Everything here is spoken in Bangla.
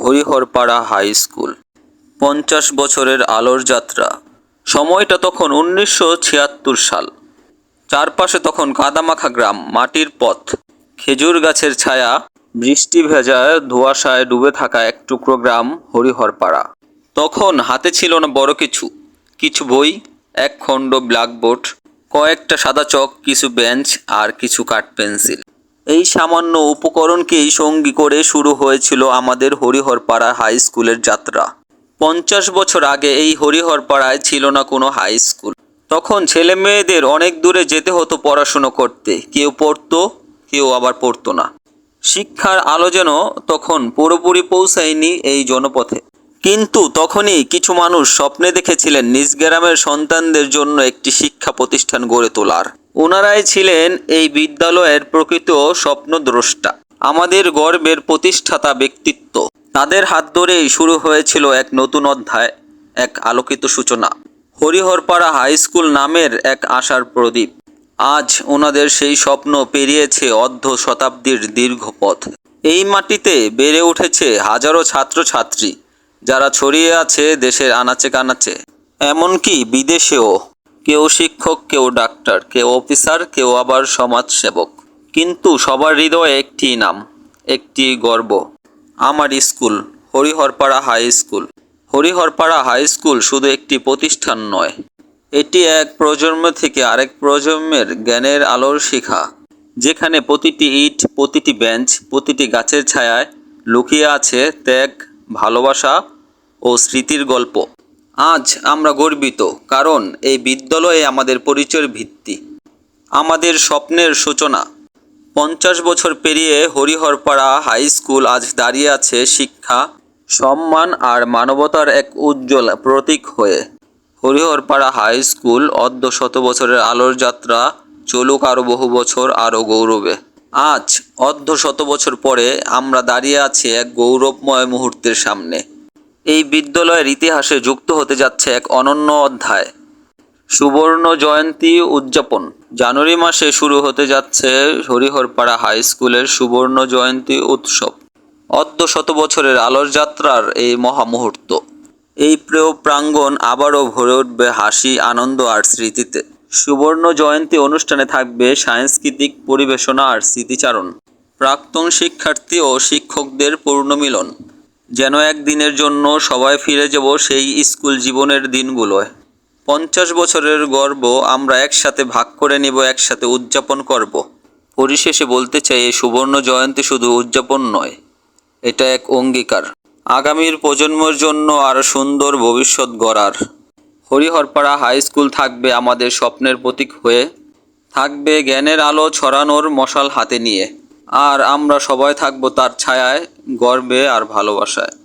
Hariharpara high school. পঞ্চাশ বছরের আলোর যাত্রা। সময়টা তখন উনিশশো ছিয়াত্তর সাল। চারপাশে তখন কাদামাখা গ্রাম, মাটির পথ। খেজুর গাছের ছায়া, বৃষ্টি ভেজা ধোঁয়াশায় ডুবে থাকা এক টুকরো গ্রাম, হরিহরপাড়া। তখন হাতে ছিল না বড় কিছু। কিছু বই, এক খণ্ড ব্ল্যাকবোর্ড, কয়েকটা সাদা চক, কিছু বেঞ্চ আর কিছু কাঠ পেন্সিল। এই সামান্য উপকরণকেই সঙ্গী করে শুরু হয়েছিল আমাদের হরিহরপাড়া হাই স্কুলের যাত্রা। পঞ্চাশ বছর আগে এই হরিহরপাড়ায় ছিল না কোনো হাই স্কুল। তখন ছেলে মেয়েদের অনেক দূরে যেতে হতো পড়াশুনো করতে। কেউ পড়তো, কেউ আবার পড়তো না। শিক্ষার আলো যেন তখন পুরোপুরি পৌঁছায়নি এই জনপথে। কিন্তু তখনই কিছু মানুষ স্বপ্নে দেখেছিলেন নিজ গ্রামের সন্তানদের জন্য একটি শিক্ষা প্রতিষ্ঠান গড়ে তোলার। ওনারাই ছিলেন এই বিদ্যালয়ের প্রকৃত স্বপ্নদ্রষ্টা। আমাদের গর্বের প্রতিষ্ঠাতা ব্যক্তিত্ব। তাদের হাত ধরেই শুরু হয়েছিল এক নতুন অধ্যায়, এক আলোকিত সূচনা। হরিহরপাড়া হাই স্কুল নামের এক আশার প্রদীপ। আজ ওনাদের সেই স্বপ্ন পেরিয়েছে অর্ধ শতাব্দীর দীর্ঘ পথ এই মাটিতে বেড়ে উঠেছে হাজারো ছাত্রছাত্রী, যারা ছড়িয়ে আছে দেশের আনাচে কানাচে, এমনকি বিদেশেও। কেউ শিক্ষক, কেউ ডাক্তার, কেউ অফিসার, কেউ আবার সমাজসেবক। কিন্তু সবার হৃদয়ে একটি নাম, একটি গর্ব, আমার school, Hariharpara high school. Hariharpara high school শুধু একটি প্রতিষ্ঠান নয়, এটি এক প্রজন্ম থেকে আরেক প্রজন্মের জ্ঞানের আলোর শিখা, যেখানে প্রতিটি ইট, প্রতিটি বেঞ্চ, প্রতিটি গাছের ছায়ায় লুকিয়ে আছে ত্যাগ, ভালোবাসা ও স্মৃতির গল্প। আজ আমরা গর্বিত, কারণ এই বিদ্যালয়ে আমাদের পরিচয়ের ভিত্তি। আমাদের স্বপ্নের সূচনা। পঞ্চাশ বছর পেরিয়ে হরিহরপাড়া হাই স্কুল আজ দাঁড়িয়ে আছে শিক্ষা, সম্মান আর মানবতার এক উজ্জ্বল প্রতীক হয়ে। হরিহরপাড়া হাই স্কুল অর্ধ শত বছরের আলোর যাত্রা, চলুক আরও বহু বছর আরও গৌরবে। আজ অর্ধ শত বছর পরে আমরা দাঁড়িয়ে আছি এক গৌরবময় মুহূর্তের সামনে। এই বিদ্যালয়ের ইতিহাসে যুক্ত হতে যাচ্ছে এক অনন্য অধ্যায়। সুবর্ণ জয়ন্তী উদযাপন। জানুয়ারি মাসে শুরু হতে যাচ্ছে হরিহরপাড়া হাই স্কুলের সুবর্ণ জয়ন্তী উৎসব। অর্ধ শত বছরের আলোর যাত্রার এই মহামুহূর্ত। এই প্রিয় প্রাঙ্গণ আবারও ভরে উঠবে হাসি, আনন্দ আর স্মৃতিতে। সুবর্ণ জয়ন্তী অনুষ্ঠানে থাকবে সাংস্কৃতিক পরিবেশনা আর স্মৃতিচারণ। প্রাক্তন শিক্ষার্থী ও শিক্ষকদের পূর্ণমিলন যেন একদিনের জন্য সবাই ফিরে যাব সেই স্কুল জীবনের দিনগুলোয়। পঞ্চাশ বছরের গর্ব আমরা একসাথে ভাগ করে নেব, একসাথে উদযাপন করব। পরিশেষে বলতে চাই এই সুবর্ণ জয়ন্তী শুধু উদযাপন নয়, এটা এক অঙ্গীকার। আগামীর প্রজন্মের জন্য আরও সুন্দর ভবিষ্যৎ গড়ার। হরিহরপাড়া হাই স্কুল থাকবে আমাদের স্বপ্নের প্রতীক হয়ে, থাকবে জ্ঞানের আলো ছড়ানোর মশাল হাতে নিয়ে। আর আমরা সবাই থাকব তার ছায়ায় গর্বে আর ভালোবাসায়।